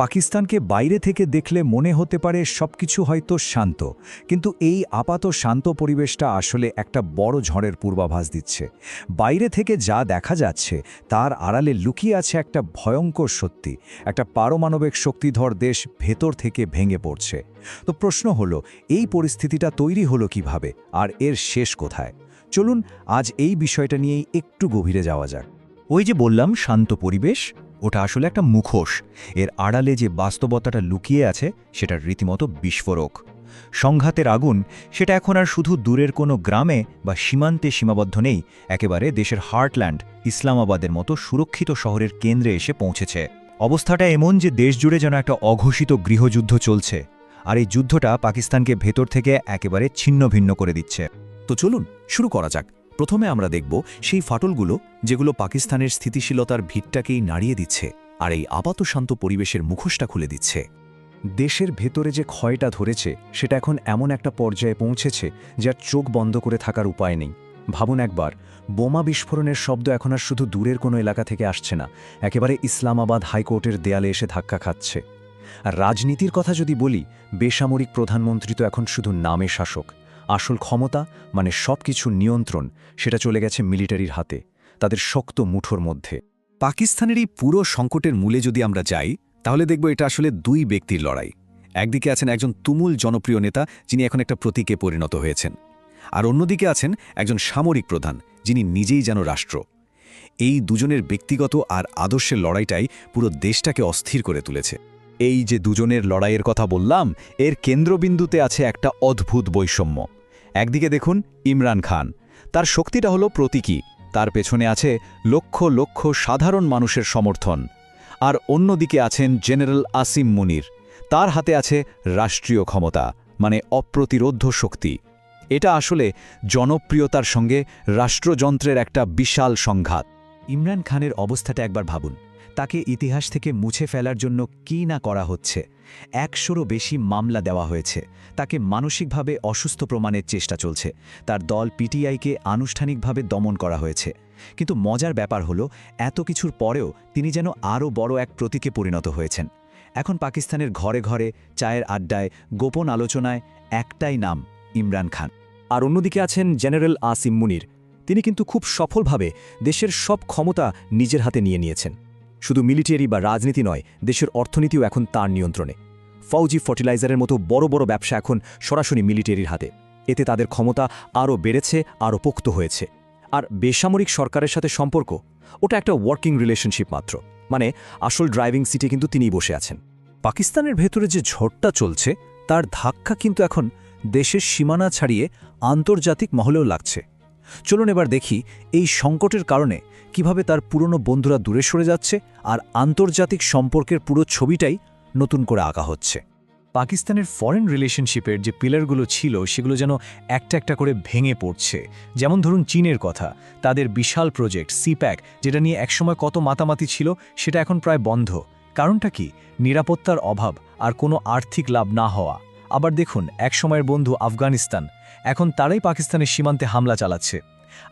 পাকিস্তানকে বাইরে থেকে দেখলে মনে হতে পারে সবকিছু হয়তো শান্ত, কিন্তু এই আপাত শান্ত পরিবেশটা আসলে একটা বড় ঝড়ের পূর্বাভাস দিচ্ছে। বাইরে থেকে যা দেখা যাচ্ছে, তার আড়ালে লুকিয়ে আছে একটা ভয়ঙ্কর সত্যি, একটা পারমাণবিক শক্তিধর দেশ ভেতর থেকে ভেঙে পড়ছে। তো প্রশ্ন হলো, এই পরিস্থিতিটা তৈরি হলো কীভাবে, আর এর শেষ কোথায়? চলুন আজ এই বিষয়টা নিয়েই একটু গভীরে যাওয়া যাক। ওই যে বললাম, শান্ত পরিবেশ ওটা আসলে একটা মুখোশ। এর আড়ালে যে বাস্তবতাটা লুকিয়ে আছে সেটার রীতিমতো বিস্ফোরক। সংঘাতের আগুন, সেটা এখন আর শুধু দূরের কোনো গ্রামে বা সীমান্তে সীমাবদ্ধ নেই, একেবারে দেশের হার্টল্যান্ড, ইসলামাবাদের মতো সুরক্ষিত শহরের কেন্দ্রে এসে পৌঁছেছে। অবস্থাটা এমন যে দেশ জুড়ে যেন একটা অঘোষিত গৃহযুদ্ধ চলছে, আর এই যুদ্ধটা পাকিস্তানকে ভেতর থেকে একেবারে ছিন্ন ভিন্ন করে দিচ্ছে। তো চলুন, শুরু করা যাক। প্রথমে আমরা দেখব সেই ফাটলগুলো যেগুলো পাকিস্তানের স্থিতিশীলতার ভিতটাকেই নাড়িয়ে দিচ্ছে আর এই আপাত শান্ত পরিবেশের মুখোশটা খুলে দিচ্ছে। দেশের ভেতরে যে ক্ষয়টা ধরেছে, সেটা এখন এমন একটা পর্যায়ে পৌঁছেছে যার চোখ বন্ধ করে থাকার উপায় নেই। ভাবুন একবার, বোমা বিস্ফোরণের শব্দ এখন আর শুধু দূরের কোনো এলাকা থেকে আসছে না, একেবারে ইসলামাবাদ হাইকোর্টের দেয়ালে এসে ধাক্কা খাচ্ছে। আর রাজনীতির কথা যদি বলি, বেসামরিক প্রধানমন্ত্রী তো এখন শুধু নামে শাসক। আসল ক্ষমতা মানে সব কিছু নিয়ন্ত্রণ, সেটা চলে গেছে মিলিটারির হাতে, তাদের শক্ত মুঠোর মধ্যে। পাকিস্তানের এই পুরো সংকটের মূলে যদি আমরা যাই, তাহলে দেখব এটা আসলে দুই ব্যক্তির লড়াই। একদিকে আছেন একজন তুমুল জনপ্রিয় নেতা, যিনি এখন একটা প্রতীকে পরিণত হয়েছেন। আর অন্যদিকে আছেন একজন সামরিক প্রধান, যিনি নিজেই যেন রাষ্ট্র। এই দুজনের ব্যক্তিগত আর আদর্শের লড়াইটাই পুরো দেশটাকে অস্থির করে তুলেছে। এই যে দুজনের লড়াইয়ের কথা বললাম, এর কেন্দ্রবিন্দুতে আছে একটা অদ্ভুত বৈষম্য। একদিকে দেখুন, ইমরান খান। তার শক্তিটা হলো প্রতীকী। তার পেছনে আছে লক্ষ লক্ষ সাধারণ মানুষের সমর্থন। আর অন্যদিকে আছেন জেনারেল আসিম মুনির। তার হাতে আছে রাষ্ট্রীয় ক্ষমতা মানে অপ্রতিরোধ শক্তি। এটা আসলে জনপ্রিয়তার সঙ্গে রাষ্ট্রযন্ত্রের একটা বিশাল সংঘাত। ইমরান খানের অবস্থাটা একবার ভাবুন। তাকে ইতিহাস থেকে মুছে ফেলার জন্য কী না করা হচ্ছে? একশোরও বেশি মামলা দেওয়া হয়েছে। তাকে মানসিকভাবে অসুস্থ প্রমাণের চেষ্টা চলছে। তার দল পিটিআইকে আনুষ্ঠানিকভাবে দমন করা হয়েছে। কিন্তু মজার ব্যাপার হলো, এত কিছুর পরেও তিনি যেন আরও বড় এক প্রতীকে পরিণত হয়েছেন। এখন পাকিস্তানের ঘরে ঘরে, চায়ের আড্ডায়, গোপন আলোচনায় একটাই নাম, ইমরান খান। আর অন্যদিকে আছেন জেনারেল আসিম মুনির। তিনি কিন্তু খুব সফলভাবে দেশের সব ক্ষমতা নিজের হাতে নিয়ে নিয়েছেন। শুধু মিলিটারি বা রাজনীতি নয়, দেশের অর্থনীতিও এখন তার নিয়ন্ত্রণে। ফৌজি ফার্টিলাইজারের মতো বড় বড় ব্যবসা এখন সরাসরি মিলিটারির হাতে। এতে তাদের ক্ষমতা আরও বেড়েছে, আরও পোক্ত হয়েছে। আর বেসামরিক সরকারের সাথে সম্পর্ক, ওটা একটা ওয়ার্কিং রিলেশনশিপ মাত্র। মানে আসল ড্রাইভিং সিটে কিন্তু তিনিই বসে আছেন। পাকিস্তানের ভেতরে যে ঝড়টা চলছে, তার ধাক্কা কিন্তু এখন দেশের সীমানা ছাড়িয়ে আন্তর্জাতিক মহলেও লাগছে। চলুন এবার দেখি এই সংকটের কারণে কীভাবে তার পুরনো বন্ধুরা দূরে সরে যাচ্ছে আর আন্তর্জাতিক সম্পর্কের পুরো ছবিটাই নতুন করে আঁকা হচ্ছে। পাকিস্তানের ফরেন রিলেশনশিপের যে পিলারগুলো ছিল, সেগুলো যেন একটা একটা করে ভেঙে পড়ছে। যেমন ধরুন চীনের কথা, তাদের বিশাল প্রজেক্ট সিপ্যাক যেটা নিয়ে একসময় কত মাতামাতি ছিল, সেটা এখন প্রায় বন্ধ। কারণটা কি? নিরাপত্তার অভাব আর কোনো আর্থিক লাভ না হওয়া। আবার দেখুন, একসময়ের বন্ধু আফগানিস্তান। এখন তারাই পাকিস্তানের সীমান্তে হামলা চালাচ্ছে।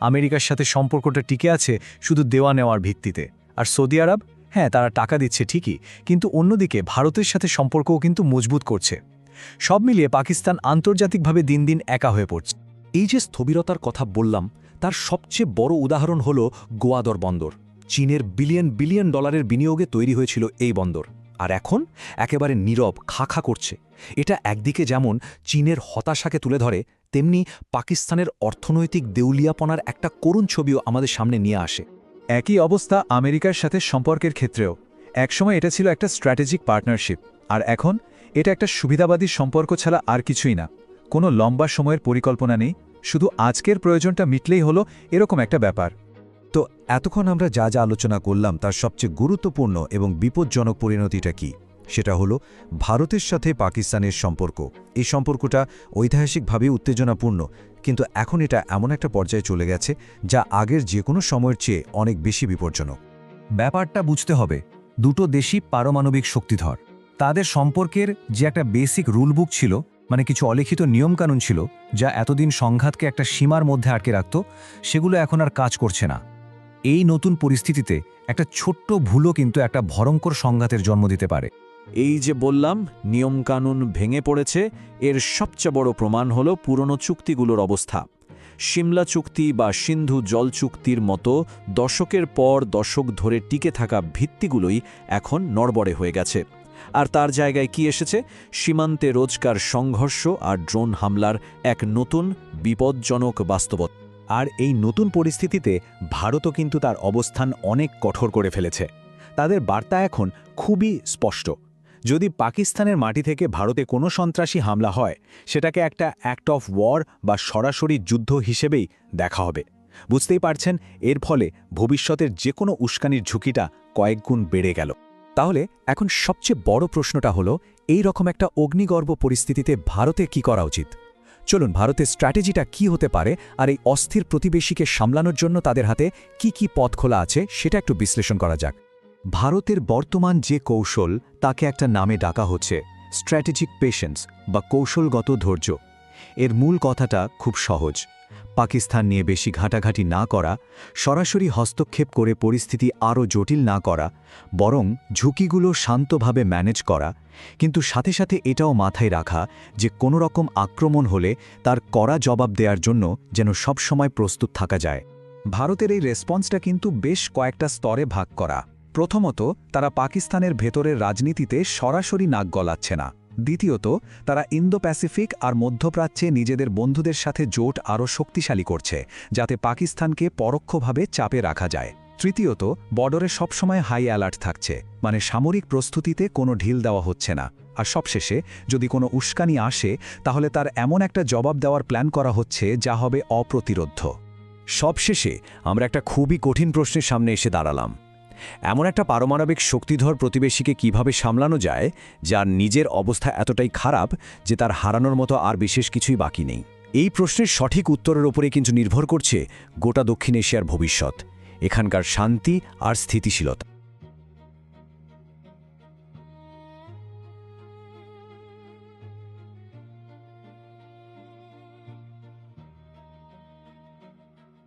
আমেরিকার সাথে সম্পর্কটা টিকে আছে শুধু দেওয়া নেওয়ার ভিত্তিতে। আর সৌদি আরব? হ্যাঁ তারা টাকা দিচ্ছে ঠিকই, কিন্তু অন্যদিকে ভারতের সাথে সম্পর্কও কিন্তু মজবুত করছে। সব মিলিয়ে পাকিস্তান আন্তর্জাতিকভাবে দিন দিন একা হয়ে পড়ছে। এই যে স্থবিরতার কথা বললাম, তার সবচেয়ে বড় উদাহরণ হল গোয়াদর বন্দর। চীনের বিলিয়ন বিলিয়ন ডলারের বিনিয়োগে তৈরি হয়েছিল এই বন্দর। আর এখন একেবারে নীরব, খাখা করছে। এটা একদিকে যেমন চীনের হতাশাকে তুলে ধরে, তেমনি পাকিস্তানের অর্থনৈতিক দেউলিয়াপনার একটা করুণ ছবিও আমাদের সামনে নিয়ে আসে। একই অবস্থা আমেরিকার সাথে সম্পর্কের ক্ষেত্রেও। একসময় এটা ছিল একটা স্ট্র্যাটেজিক পার্টনারশিপ, আর এখন এটা একটা সুবিধাবাদী সম্পর্ক ছাড়া আর কিছুই না। কোনো লম্বা সময়ের পরিকল্পনা নেই, শুধু আজকের প্রয়োজনটা মিটলেই হলো এরকম একটা ব্যাপার। তো এতক্ষণ আমরা যা যা আলোচনা করলাম তার সবচেয়ে গুরুত্বপূর্ণ এবং বিপজ্জনক পরিণতিটা কি? সেটা হলো ভারতের সাথে পাকিস্তানের সম্পর্ক। এই সম্পর্কটা ঐতিহাসিকভাবে উত্তেজনাপূর্ণ, কিন্তু এখন এটা এমন একটা পর্যায়ে চলে গেছে যা আগের যে কোনো সময়ের চেয়ে অনেক বেশি বিপজ্জনক। ব্যাপারটা বুঝতে হবে, দুটো দেশই পারমাণবিক শক্তিধর। তাদের সম্পর্কের যে একটা বেসিক রুলবুক ছিল মানে কিছু অলিখিত নিয়মকানুন ছিল, যা এতদিন সংঘাতকে একটা সীমার মধ্যে আটকে রাখত, সেগুলো এখন আর কাজ করছে না। এই নতুন পরিস্থিতিতে একটা ছোট্ট ভুলও কিন্তু একটা ভয়ঙ্কর সংঘাতের জন্ম দিতে পারে। এই যে বললাম, নিয়মকানুন ভেঙে পড়েছে, এর সবচেয়ে বড় প্রমাণ হল পুরনো চুক্তিগুলোর অবস্থা। সিমলা চুক্তি বা সিন্ধু জল চুক্তির মতো দশকের পর দশক ধরে টিকে থাকা ভিত্তিগুলোই এখন নড়বড়ে হয়ে গেছে। আর তার জায়গায় কি এসেছে? সীমান্তে রোজকার সংঘর্ষ আর ড্রোন হামলার এক নতুন বিপজ্জনক বাস্তবতা আর এই নতুন পরিস্থিতিতে ভারতও কিন্তু তার অবস্থান অনেক কঠোর করে ফেলেছে। তাদের বার্তা এখন খুবই স্পষ্ট। যদি পাকিস্তানের মাটি থেকে ভারতে কোনো সন্ত্রাসী হামলা হয়, সেটাকে একটা অ্যাক্ট অফ ওয়ার বা সরাসরি যুদ্ধ হিসেবেই দেখা হবে। বুঝতেই পারছেন, এর ফলে ভবিষ্যতের যে কোনো উস্কানির ঝুঁকিটা কয়েকগুণ বেড়ে গেল। তাহলে এখন সবচেয়ে বড় প্রশ্নটা হলো, এই রকম একটা অগ্নিগর্ভ পরিস্থিতিতে ভারতে কি করা উচিত? চলুন ভারতের স্ট্র্যাটেজিটা কি হতে পারে আর এই অস্থির প্রতিবেশীকে সামলানোর জন্য তাদের হাতে কি কি পথ খোলা আছে সেটা একটু বিশ্লেষণ করা যাক। ভারতের বর্তমান যে কৌশল তাকে একটা নামে ডাকা হচ্ছে, স্ট্র্যাটেজিক পেশেন্স বা কৌশলগত ধৈর্য। এর মূল কথাটা খুব সহজ। পাকিস্তান নিয়ে বেশি ঘাটাঘাটি না করা, সরাসরি হস্তক্ষেপ করে পরিস্থিতি আরও জটিল না করা, বরং ঝুঁকিগুলো শান্তভাবে ম্যানেজ করা, কিন্তু সাথে সাথে এটাও মাথায় রাখা যে কোনো রকম আক্রমণ হলে তার কড়া জবাব দেওয়ার জন্য যেন সবসময় প্রস্তুত থাকা যায়। ভারতের এই রেসপন্সটা কিন্তু বেশ কয়েকটা স্তরে ভাগ করা। প্রথমত, তারা পাকিস্তানের ভেতরের রাজনীতিতে সরাসরি নাক গলাচ্ছে না। দ্বিতীয়ত, তারা ইন্দো প্যাসিফিক আর মধ্যপ্রাচ্যে নিজেদের বন্ধুদের সাথে জোট আরও শক্তিশালী করছে, যাতে পাকিস্তানকে পরোক্ষভাবে চাপে রাখা যায়। তৃতীয়ত, বর্ডারে সবসময় হাই অ্যালার্ট থাকছে মানে সামরিক প্রস্তুতিতে কোনো ঢিল দেওয়া হচ্ছে না। আর সবশেষে, যদি কোনো উস্কানি আসে, তাহলে তার এমন একটা জবাব দেওয়ার প্ল্যান করা হচ্ছে, যা হবে অপ্রতিরোধ্য। সবশেষে, আমরা একটা খুবই কঠিন প্রশ্নের সামনে এসে দাঁড়ালাম। এমন একটা পারমাণবিক শক্তিধর প্রতিবেশীকে কীভাবে সামলানো যায়, যার নিজের অবস্থা এতটাই খারাপ যে তার হারানোর মতো আর বিশেষ কিছুই বাকি নেই? এই প্রশ্নের সঠিক উত্তরের ওপরে কিন্তু নির্ভর করছে গোটা দক্ষিণ এশিয়ার ভবিষ্যৎ, এখানকার শান্তি আর স্থিতিশীলতা।